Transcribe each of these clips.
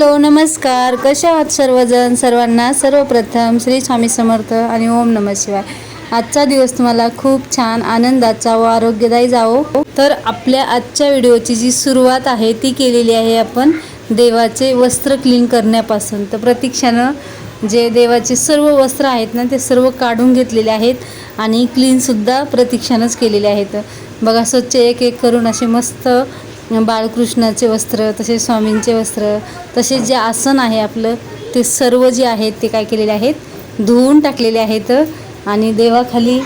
Hello नमस्कार. कशा आहात सर्वजण? सर्वांना सर्वप्रथम श्री स्वामी समर्थ आणि ओम नम शिवाय. आजचा दिवस तुम्हाला खूप छान आनंदाचा व आरोग्यदायी जावो. तर आपल्या आजच्या व्हिडिओची जी सुरुवात आहे ती केलेली आहे आपण देवाचे वस्त्र क्लीन करण्यापासून. तर प्रतीक्षानं जे देवाचे सर्व वस्त्र आहेत ना ते सर्व काढून घेतलेले आहेत आणि क्लीनसुद्धा प्रतीक्षानंच केलेले आहेत. बघा स्वच्छ एक एक करून असे मस्त बाळकृष्णाचे वस्त्र तसेच स्वामींचे वस्त्र तसेच जे आसन आहे आपलं ते सर्व जे आहेत ते काय केलेले आहेत? धुवून टाकलेले आहेत. आणि देवाखाली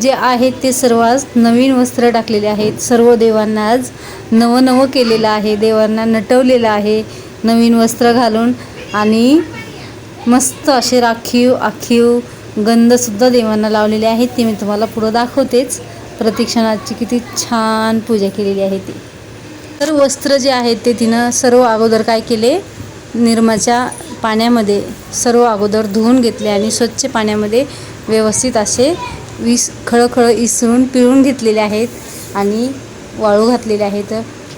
जे आहेत ते सर्व आज नवीन वस्त्र टाकलेले आहेत. सर्व देवांना आज नवनवं केलेलं आहे. देवांना नटवलेलं आहे नवीन वस्त्र घालून. आणि मस्त असे राखीव आखीव गंधसुद्धा देवांना लावलेले आहेत. ते मी तुम्हाला पुढं दाखवतेच. प्रतिक्षणाची किती छान पूजा केलेली आहे ती. तर वस्त्र जे आहेत ते तिनं सर्व अगोदर काय केले? निर्माच्या पाण्यामध्ये सर्व अगोदर धुवून घेतले आणि स्वच्छ पाण्यामध्ये व्यवस्थित असे वीस खळखळ इसळून पिळून घेतलेले आहेत आणि वाळू घातलेले आहेत.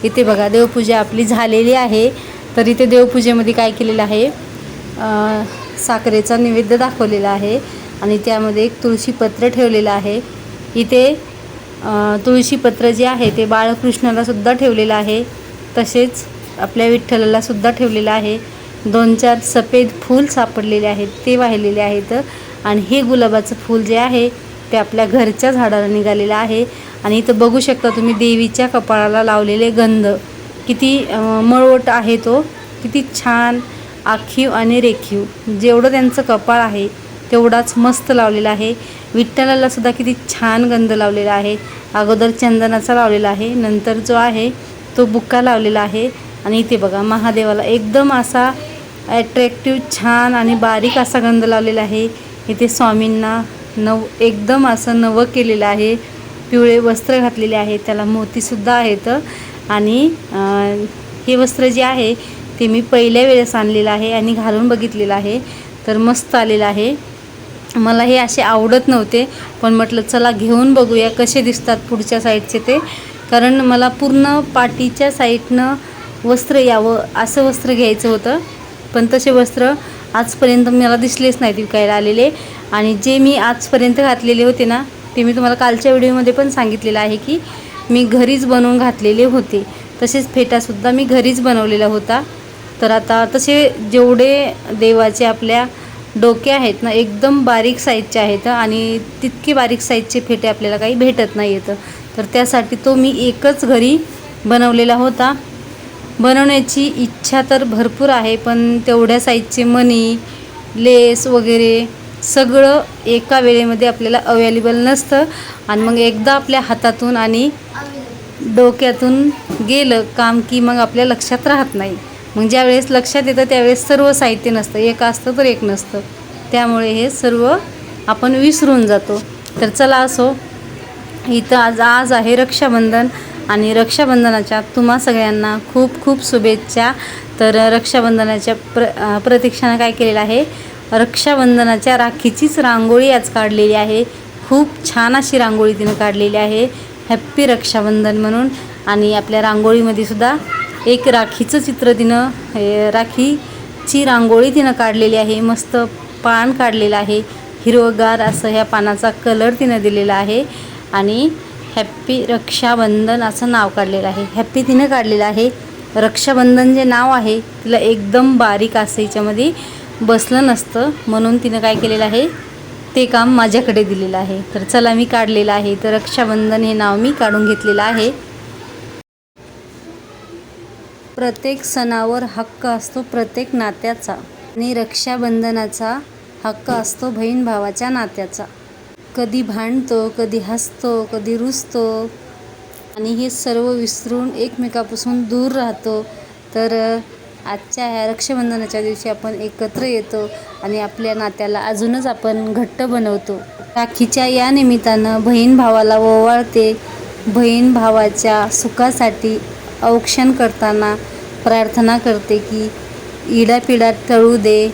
इथे बघा देवपूजा आपली झालेली आहे. तर इथे देवपूजेमध्ये काय केलेलं आहे? साखरेचा नैवेद्य दाखवलेला आहे आणि त्यामध्ये एक तुळशीपत्र ठेवलेलं आहे. इथे तुळशीपत्र जे आहे ते बाळकृष्णालासुद्धा ठेवलेलं आहे. तसेच आपल्या विठ्ठलालासुद्धा ठेवलेलं आहे. दोन चार सफेद फूल सापडलेले आहेत ते वाहिलेले आहेत. आणि हे गुलाबाचं फूल जे आहे ते आपल्या घरच्या झाडाला निघालेलं आहे. आणि इथं बघू शकता तुम्ही देवीच्या कपाळाला लावलेले गंध. किती मळवट आहे तो. किती छान आखीव आणि रेखीव. जेवढं त्यांचं कपाळ आहे तेवढाच मस्त लावलेला आहे. विठ्ठलाला सुद्धा किती छान गंध लावलेला आहे. अगोदर चंदनाचा लावलेला आहे नंतर जो आहे तो बुक्का लावलेला आहे. आणि इथे बघा महादेवाला एकदम असा ॲट्रॅक्टिव्ह छान आणि बारीक असा गंध लावलेला आहे. इथे स्वामींना नव एकदम असं नवं केलेलं आहे. पिवळे वस्त्र घातलेले आहे त्याला मोतीसुद्धा आहेत. आणि हे वस्त्र जे आहे ते मी पहिल्या वेळेस आणलेलं आहे आणि घालून बघितलेलं आहे. तर मस्त आलेलं आहे. मला हे असे आवडत नव्हते. पण म्हटलं चला घेऊन बघूया कसे दिसतात पुढच्या साईडचे ते. कारण मला पूर्ण पाठीच्या साईडनं वस्त्र यावं असं वस्त्र घ्यायचं होतं. पण तसे वस्त्र आजपर्यंत मला दिसलेच नाहीत विकायला आलेले. आणि जे मी आजपर्यंत घातलेले होते ना ते मी तुम्हाला कालच्या व्हिडिओमध्ये पण सांगितलेलं आहे की मी घरीच बनवून घातलेले होते. तसेच फेटासुद्धा मी घरीच बनवलेला होता. तर आता तसे जेवढे देवाचे आपल्या डोके आहेत ना एकदम बारीक साईजचे आहेत आणि तितके बारीक साईजचे फेटे आपल्याला काही भेटत नाही येतं तर त्यासाठी तो मी एकच घरी बनवलेला होता. बनवण्याची इच्छा तर भरपूर आहे पण तेवढ्या साईजचे मणी लेस वगैरे सगळं एका वेळेमध्ये आपल्याला अवेलेबल नसतं. आणि मग एकदा आपल्या हातातून आणि डोक्यातून गेलं काम की मग आपल्या लक्षात राहत नाही. मग ज्यावेळेस लक्षात येतं त्यावेळेस सर्व साहित्य नसतं. एक असतं तर एक नसतं. त्यामुळे हे सर्व आपण विसरून जातो. तर चला असो इथं आज आज आहे रक्षाबंधन आणि रक्षाबंधनाच्या तुम्हा सगळ्यांना खूप खूप शुभेच्छा. तर रक्षाबंधनाच्या प्र प्रतीक्षानं काय केलेलं आहे? रक्षाबंधनाच्या राखीचीच रांगोळी आज काढलेली आहे. खूप छान अशी रांगोळी तिनं काढलेली आहे. हॅप्पी रक्षाबंधन म्हणून. आणि आपल्या रांगोळीमध्ये सुद्धा एक राखीचं चित्र तिनं हे राखीची रांगोळी तिनं काढलेली आहे मस्त पान काढलेलं आहे हिरवगार असं ह्या पानाचा कलर तिनं दिलेला आहे आणि हॅप्पी रक्षाबंधन असं नाव काढलेलं आहे. हॅप्पी तिनं काढलेलं आहे. रक्षाबंधन जे नाव आहे तिला एकदम बारीक असं याच्यामध्ये बसलं नसतं म्हणून तिनं काय केलेलं आहे ते काम माझ्याकडे दिलेलं आहे. तर चला मी काढलेलं आहे. तर रक्षाबंधन हे नाव मी काढून घेतलेलं आहे. प्रत्येक सणावर हक्क असतो प्रत्येक नात्याचा. आणि रक्षाबंधनाचा हक्क असतो बहीण भावाच्या नात्याचा. कधी भांडतो कधी हसतो कधी रुसतो. आणि हे सर्व विसरून एकमेकापासून दूर राहतो. तर आजच्या ह्या रक्षाबंधनाच्या दिवशी आपण एकत्र येतो आणि आपल्या नात्याला अजूनच आपण घट्ट बनवतो. राखीच्या या निमित्तानं बहीण भावाला ओवाळते. बहीण भावाच्या सुखासाठी औक्षण करताना प्रार्थना करते की इडापिडा टळू दे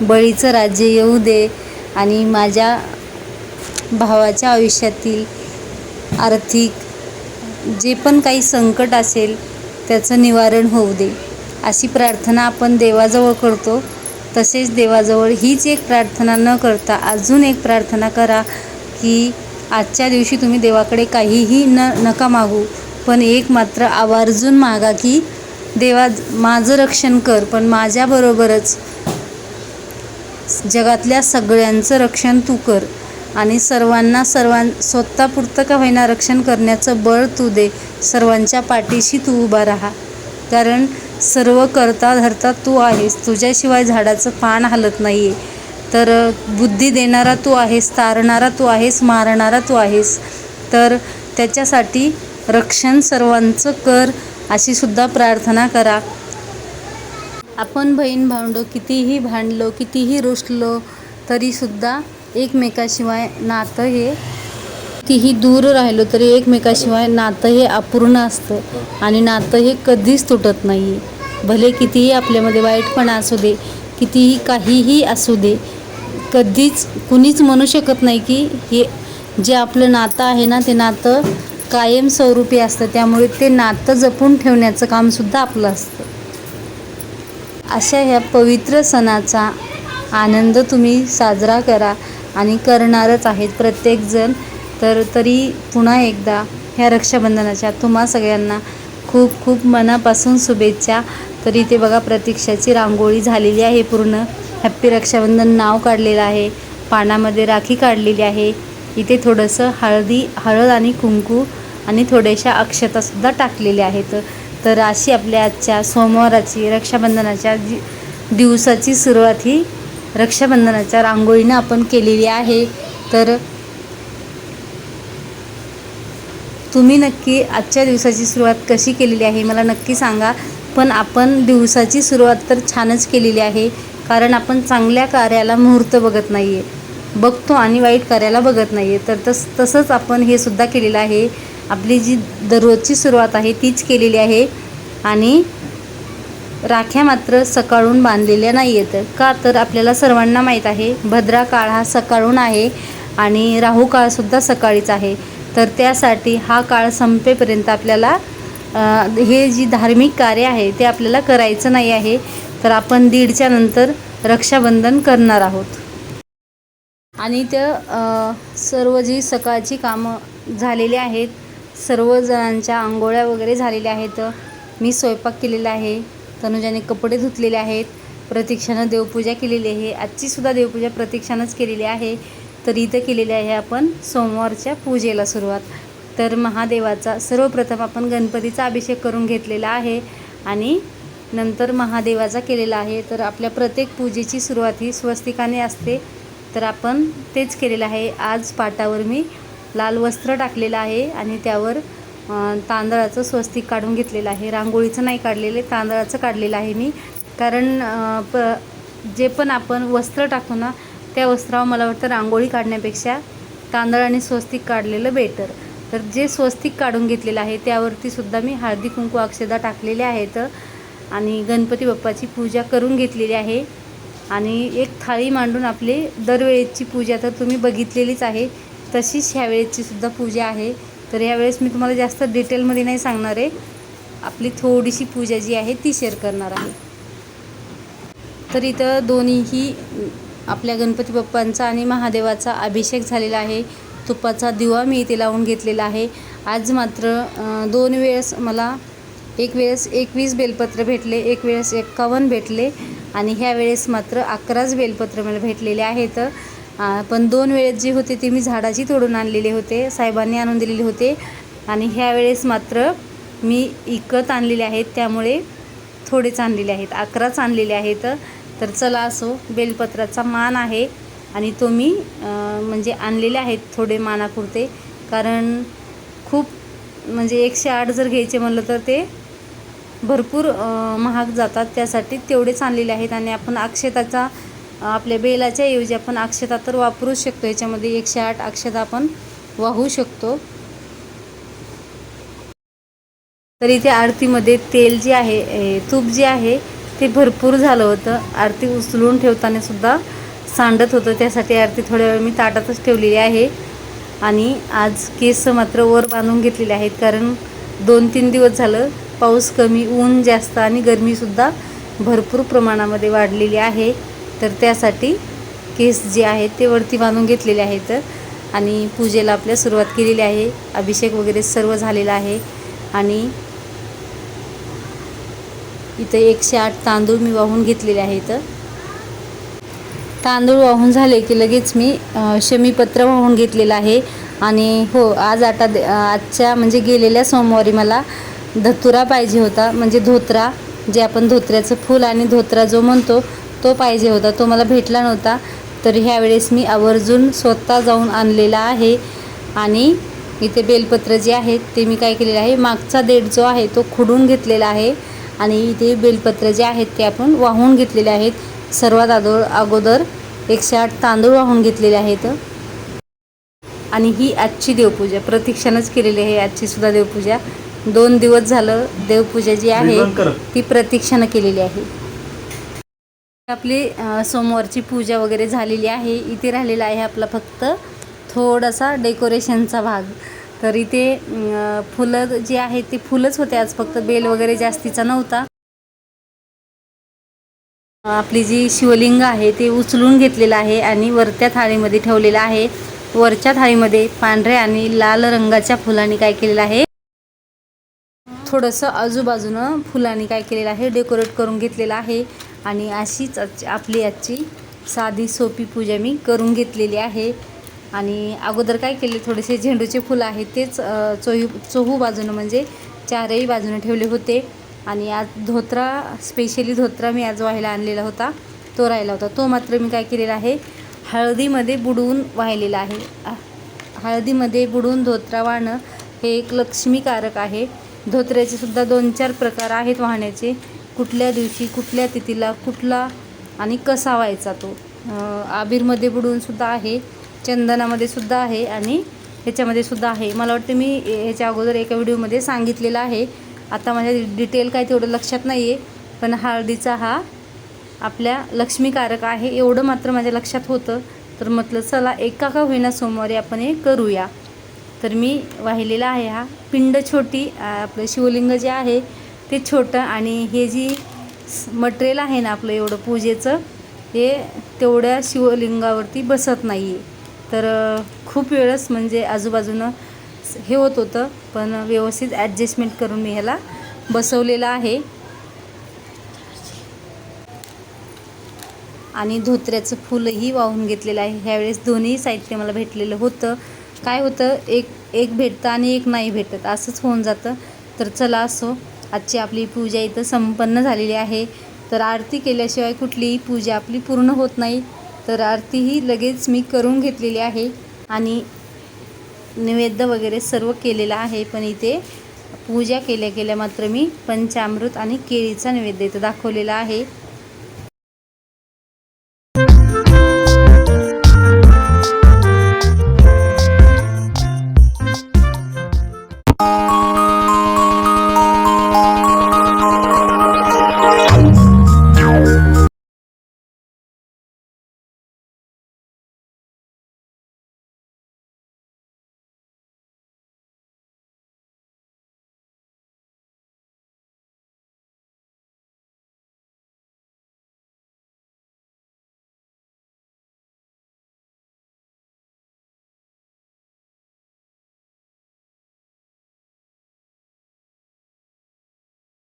बळीचं राज्य येऊ दे आणि माझ्या भावाच्या आयुष्यातील आर्थिक जे पण काही संकट असेल त्याचं निवारण होऊ दे. अशी प्रार्थना आपण देवाजवळ करतो. तसेच देवाजवळ हीच एक प्रार्थना न करता अजून एक प्रार्थना करा की आजच्या दिवशी तुम्ही देवाकडे काहीही न नका मागू. पण एक मात्र आवर्जून मागा की देवा माझं रक्षण कर पण माझ्याबरोबरच जगातल्या सगळ्यांचं रक्षण तू कर आणि सर्वांना सर्वां स्वतःपुरतं का होईना रक्षण करण्याचं बळ तू दे सर्वांच्या पाठीशी तू उभा राहा. कारण सर्व करता धरता तू आहेस. तुझ्याशिवाय झाडाचं पान हलत नाही आहे तर बुद्धी देणारा तू आहेस तारणारा तू आहेस मारणारा तू आहेस. तर त्याच्यासाठी रक्षण सर्वांचं कर अशी सुद्धा प्रार्थना करा. आपण बहीण भांडो कितीही भांडलो कितीही रुसलो तरीसुद्धा एकमेकाशिवाय नातं हे कितीही दूर राहिलो तरी एकमेकाशिवाय नातं हे अपूर्ण असतं. आणि नातं हे कधीच तुटत नाही भले कितीही आपल्यामध्ये वाईटपणा असू दे कितीही काहीही असू दे कधीच कुणीच म्हणू शकत नाही की हे जे आपलं नातं आहे ना ते नातं कायमस्वरूपी असतं. त्यामुळे ते नातं जपून ठेवण्याचं कामसुद्धा आपलं असतं. अशा ह्या पवित्र सणाचा आनंद तुम्ही साजरा करा आणि करणारच आहेत प्रत्येकजण तर तरी पुन्हा एकदा ह्या रक्षाबंधनाच्या तुम्हा सगळ्यांना खूप खूप मनापासून शुभेच्छा. तरी ते बघा प्रतीक्षाची रांगोळी झालेली आहे पूर्ण. हॅप्पी रक्षाबंधन नाव काढलेलं आहे. पानामध्ये राखी काढलेली आहे. इथे थोडंसं हळदी हळद आणि कुंकू आणि थोड्याशा अक्षतासुद्धा टाकलेल्या आहेत. तर अशी आपल्या आजच्या सोमवाराची रक्षाबंधनाच्या जी दिवसाची सुरुवात ही रक्षाबंधनाच्या रांगोळीनं आपण केलेली आहे. तर तुम्ही नक्की आजच्या दिवसाची सुरुवात कशी केलेली आहे मला नक्की सांगा. पण आपण दिवसाची सुरुवात तर छानच केलेली आहे. कारण आपण चांगल्या कार्याला मुहूर्त बघत नाही आहे बघतो आणि वाईट करायला बघत नाही आहे तर तस तसंच आपण हे सुद्धा केलेलं आहे. आपली जी दररोजची सुरुवात आहे तीच केलेली आहे. आणि राख्या मात्र सकाळून बांधलेल्या नाही आहेत का तर आपल्याला सर्वांना माहीत आहे भद्रा काळ हा सकाळून आहे आणि राहू काळसुद्धा सकाळीच आहे. तर त्यासाठी हा काळ संपेपर्यंत आपल्याला हे जी धार्मिक कार्य आहे ते आपल्याला करायचं नाही आहे. तर आपण दीडच्या नंतर रक्षाबंधन करणार आहोत. आणि त्या सर्व जी सकाळची कामं झालेली आहेत सर्वजणांच्या आंघोळ्या वगैरे झालेल्या आहेत मी स्वयंपाक केलेला आहे तनुजाने कपडे धुतलेले आहेत प्रतीक्षानं देवपूजा केलेली आहे आजचीसुद्धा देवपूजा प्रतीक्षानंच केलेली आहे तर इथं केलेली आहे आपण सोमवारच्या पूजेला सुरुवात. तर महादेवाचा सर्वप्रथम आपण गणपतीचा अभिषेक करून घेतलेला आहे आणि नंतर महादेवाचा केलेला आहे तर आपल्या प्रत्येक पूजेची सुरुवात ही स्वस्तिकाने असते. तर आपण तेच केलेलं आहे. आज पाटावर मी लाल वस्त्र टाकलेलं आहे आणि त्यावर तांदळाचं स्वस्तिक काढून घेतलेलं आहे. रांगोळीचं नाही काढलेलं आहे तांदळाचं काढलेलं आहे मी. कारण प जे पण आपण वस्त्र टाकतो ना त्या वस्त्रावर मला वाटतं रांगोळी काढण्यापेक्षा तांदळ आणि स्वस्तिक काढलेलं बेटर. तर जे स्वस्तिक काढून घेतलेलं आहे त्यावरती सुद्धा मी हळदी कुंकू अक्षदा टाकलेल्या आहेत. आणि गणपती बाप्पाची पूजा करून घेतलेली आहे. आणि एक थाळी मांडून आपली दरवेळेची पूजा तर तुम्ही बघितलेलीच आहे. तशीच ह्यावेळेची सुद्धा पूजा आहे. तर यावेळेस मी तुम्हाला जास्त डिटेलमध्ये नाही सांगणार आहे. आपली थोडीशी पूजा जी आहे ती शेअर करणार आहे. तर इथं दोन्हीही आपल्या गणपती बाप्पांचा आणि महादेवाचा अभिषेक झालेला आहे. तुपाचा दिवा मी इथे लावून घेतलेला आहे. आज मात्र दोन वेळेस मला एक वेळेस एकवीस बेलपत्र भेटले एक वेळेस एक्कावन्न भेटले. आणि ह्या वेळेस मात्र अकराच बेलपत्र मला भेटलेले आहेत. पण दोन वेळेस जे होते ते मी झाडाची तोडून आणलेले होते साहेबांनी आणून दिलेले होते. आणि ह्या वेळेस मात्र मी इकत आणलेले आहेत त्यामुळे थोडेच आणलेले आहेत अकराच आणलेले आहेत. तर चला असो बेलपत्राचा मान आहे आणि तो मी म्हणजे आणलेले आहेत थोडे मानापुरते. कारण खूप म्हणजे एकशे आठ जर घ्यायचे म्हणलं तर ते भरपूर महाग जातात त्यासाठी तेवढेच आणलेले आहेत आणि आपण अक्षताचा आपल्या बेलाच्या ऐवजी आपण अक्षता तर वापरूच शकतो. याच्यामध्ये एकशे आठ अक्षता आपण वाहू शकतो. तर इथे आरतीमध्ये तेल जे आहे तूप जे आहे ते भरपूर झालं होतं. आरती उचलून ठेवताना सुद्धा सांडत होतं. त्यासाठी आरती थोड्या वेळ मी ताटातच ठेवलेली आहे. आणि आज केस मात्र वर बांधून घेतलेले आहेत. कारण दोन तीन दिवस झालं पाऊस कमी ऊन जास्त आणि गरमीसुद्धा भरपूर प्रमाणामध्ये वाढलेली आहे. तर त्यासाठी केस जे आहेत ते वरती बांधून घेतलेले आहेत आणि पूजेला आपल्या सुरुवात केलेली आहे. अभिषेक वगैरे सर्व झालेला आहे. आणि इथे एकशे आठ तांदूळ मी वाहून घेतलेले आहेत तांदूळ वाहून झाले की लगेच मी शमीपत्र वाहून घेतलेलं आहे. आणि हो आज आता आजच्या म्हणजे गेलेल्या सोमवारी मला धतुरा पाहिजे होता म्हणजे धोत्रा जे आपण धोत्र्याचं फूल आणि धोत्रा जो म्हणतो तो पाहिजे होता. तो मला भेटला नव्हता. तर ह्यावेळेस मी आवर्जून स्वतः जाऊन आणलेला आहे. आणि इथे बेलपत्र जे आहेत ते मी काय केलेलं आहे मागचा देठ जो आहे तो खुडून घेतलेला आहे. आणि इथे बेलपत्र जे आहेत ते आपण वाहून घेतलेले आहेत. सर्वात अगो अगोदर एकशे आठ तांदूळ वाहून घेतलेले आहेत. आणि ही आजची देवपूजा प्रतीक्षानंच केलेली आहे. आजची सुद्धा देवपूजा. दोन दिवस झालं देवपूजा जी आहे ती प्रतीक्षानं केलेली आहे. आपली सोमवारची पूजा वगैरे झालेली आहे. इथे राहिलेला आहे आपला फक्त थोडासा डेकोरेशनचा भाग. तर इथे फुलं जी आहेत ती फुलंच होते आज. फक्त बेल वगैरे जास्तीचा नव्हता. आपली जी शिवलिंग आहे ते उचलून घेतलेलं आहे आणि वरच्या थाळीमध्ये ठेवलेलं आहे. वरच्या थाळीमध्ये पांढऱ्या आणि लाल रंगाच्या फुलांनी काय केलेलं आहे. थोडंसं आजूबाजूनं फुलांनी काय केलेलं आहे डेकोरेट करून घेतलेलं आहे. आणि अशीच आजची- आपली आजची साधी सोपी पूजा मी करून घेतलेली आहे. आणि अगोदर काय केले थोडेसे झेंडूचे फुलं आहेत तेच चोही चोहू बाजूनं म्हणजे चारही बाजूनं ठेवले होते. आणि आज धोत्रा स्पेशली धोत्रा मी आज व्हायला आणलेला होता तो राहिला होता. तो मात्र मी काय केलेला आहे हळदीमध्ये बुडवून वाहिलेला आहे. हळदीमध्ये बुडवून धोत्रा वाहणं हे एक लक्ष्मीकारक आहे. धोत्र्याचे सुद्धा दोन चार प्रकार आहेत वाहण्याचे. कुठल्या दिवशी कुठल्या तिथीला कुठला आणि कसा व्हायचा तो. आबीरमध्ये बुडून सुद्धा आहे चंदनामध्ये सुद्धा आहे आणि ह्याच्यामध्ये सुद्धा आहे. मला वाटतं मी ह्याच्या अगोदर एका व्हिडिओमध्ये सांगितलेलं आहे. आता माझ्या डिटेल काय तेवढं लक्षात नाही आहे पण हळदीचा हा आपल्या लक्ष्मीकारक आहे. एवढं मात्र माझ्या लक्षात होतं. तर म्हटलं चला एका का होईना सोमवारी आपण हे करूया. तर मी वाहिलेला आहे हा. पिंड छोटी आपलं शिवलिंग जे आहे ते छोटं आणि हे जी मटेरियल आहे ना आपलं एवढं पूजेचं ते तेवढ्या शिवलिंगावरती बसत नाही आहे तर खूप वेळच म्हणजे आजूबाजूनं हे होत होतं पण व्यवस्थित ॲडजस्टमेंट करून मी ह्याला बसवलेलं आहे. आणि धोत्र्याचं फुलही वाहून घेतलेलं आहे. ह्यावेळेस दोन्ही साहित्य मला भेटलेलं होतं. काय होतं एक एक भेटतं आणि एक नाही भेटत असंच होऊन जातं. तर चला असो आजची आपली पूजा इथं संपन्न झालेली आहे. तर आरती केल्याशिवाय कुठलीही पूजा आपली पूर्ण होत नाही. तर आरती ही लगेच मी करून घेतलेली आहे आणि नैवेद्य वगैरे सर्व केलेलं आहे. पण इथे पूजा केल्या केल्या मात्र मी पंचामृत आणि केळीचा नैवेद्य इथं दाखवलेला आहे.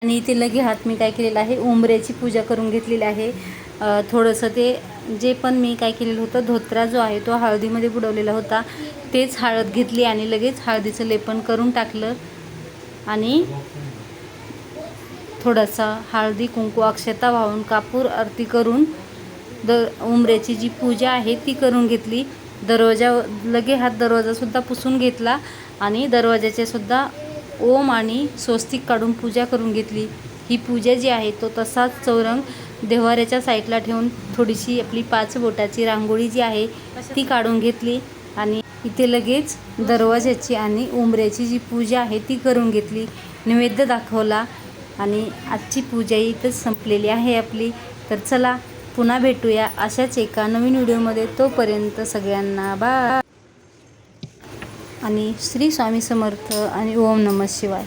आणि इथे लगे हात मी काय केलेलं आहे उंबऱ्याची पूजा करून घेतलेली आहे. थोडंसं ते जे पण मी काय केलेलं होतं धोत्रा जो आहे तो हळदीमध्ये बुडवलेला होता तेच हळद घेतली आणि लगेच हळदीचं लेपन करून टाकलं. आणि थोडासा हळदी कुंकू अक्षता वाहून कापूर आरती करून द उंबऱ्याची जी पूजा आहे ती करून घेतली. दरवाजा लगे हात दरवाजासुद्धा पुसून घेतला आणि दरवाजाचे सुद्धा ओम आणि स्वस्तिक काढून पूजा करून घेतली. ही पूजा जी आहे तो तसाच चौरंग देव्हाऱ्याच्या साईडला ठेवून थोडीशी आपली पाच बोटाची रांगोळी जी आहे ती काढून घेतली आणि इथे लगेच दरवाज्याची आणि उंबऱ्याची जी पूजा आहे ती करून घेतली. नैवेद्य दाखवला आणि आजची पूजा इथंच संपलेली आहे आपली. तर चला पुन्हा भेटूया अशाच एका नवीन व्हिडिओमध्ये. तोपर्यंत सगळ्यांना बा आणि श्री स्वामी समर्थ आणि ओम नमः शिवाय.